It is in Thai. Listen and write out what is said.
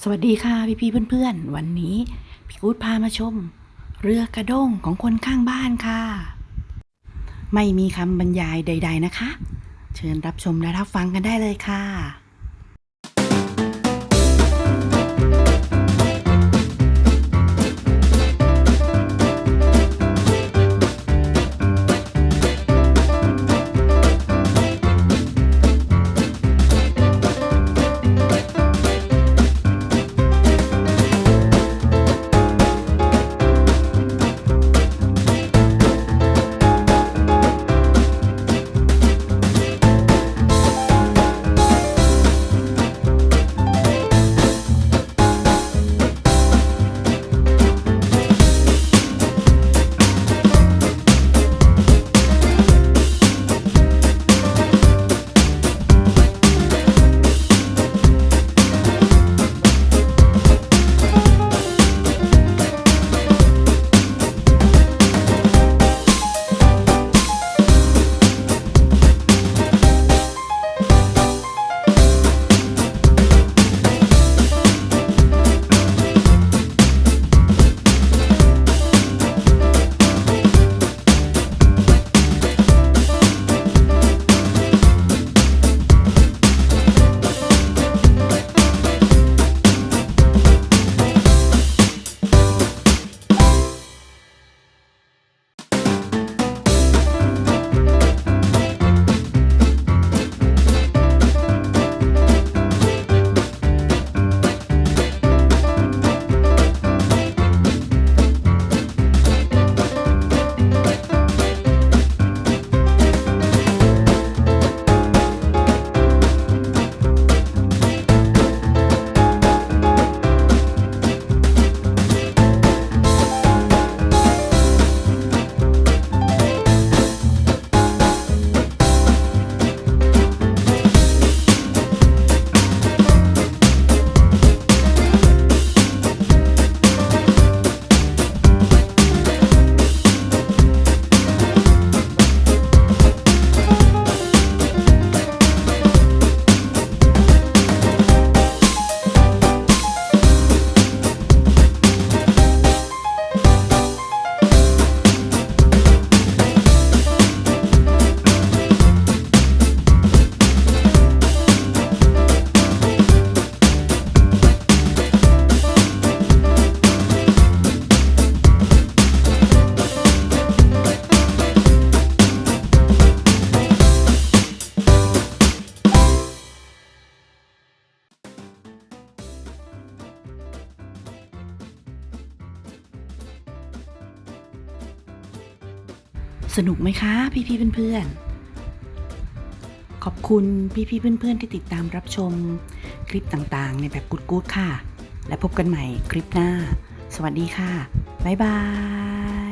สวัสดีค่ะพี่พี่ๆเพื่อนๆ วันนี้พี่กู๊ดพามาชม เรือกระด้งของคนข้างบ้านค่ะ ไม่มีคำบรรยายใด ๆนะคะ เชิญรับชมและรับฟังกันได้เลยค่ะ สนุกไหมคะพี่พี่ๆเพื่อนๆ ขอบคุณพี่พี่ๆเพื่อนๆที่ติดตามรับชม คลิปต่างๆ ในแบบกู๊ดๆค่ะ และพบกันใหม่คลิปหน้า สวัสดีค่ะ บ๊ายบาย